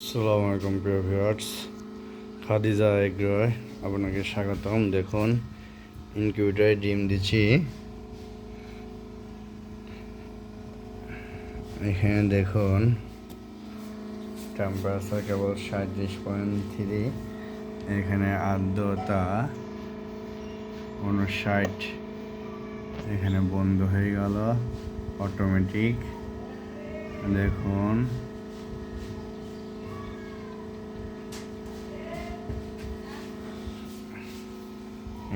আসসালামু আলাইকুম, প্রিয় ভিউয়ার্স। খাদিজা এগ্রয়, আপনাকে স্বাগতম। দেখুন, ইনকিউবেটারে ডিম দিচ্ছি। এখানে দেখুন টেম্পারেচার কেবল সাঁত্রিশ পয়েন্ট থ্রি, এখানে আর্দ্রতা উনষাট এখানে বন্ধ হয়ে গেল অটোমেটিক দেখুন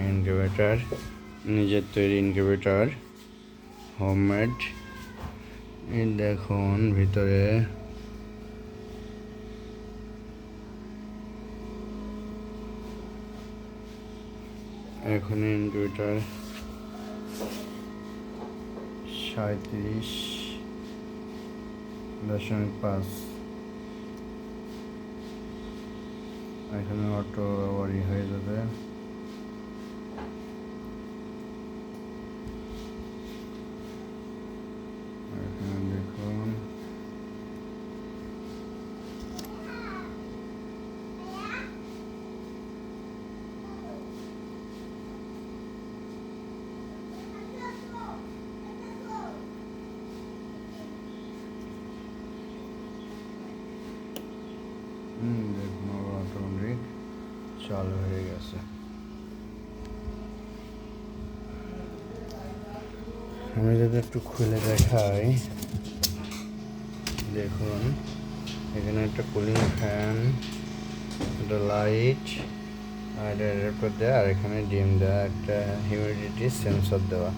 ইনকিউবেটার, নিজের তৈরি ইনকিউবেটার, হোমমেড। দেখুন ভিতরে। এখন ইনকিউবেটার। সাঁত্রিশ দশমিক পাঁচ। এখানে অটো বাড়ি হয়ে যাবে এখানে দেখুন হুম চালু হয়ে গেছে। আমি যদি একটু খুলে দেখাই, দেখুন, এখানে একটা কুলিং ফ্যান একটা লাইট আর অ্যাডাপ্টার দেওয়া আর এখানে ডিম দেওয়া একটা হিউমিডিটি সেন্সর দেওয়া।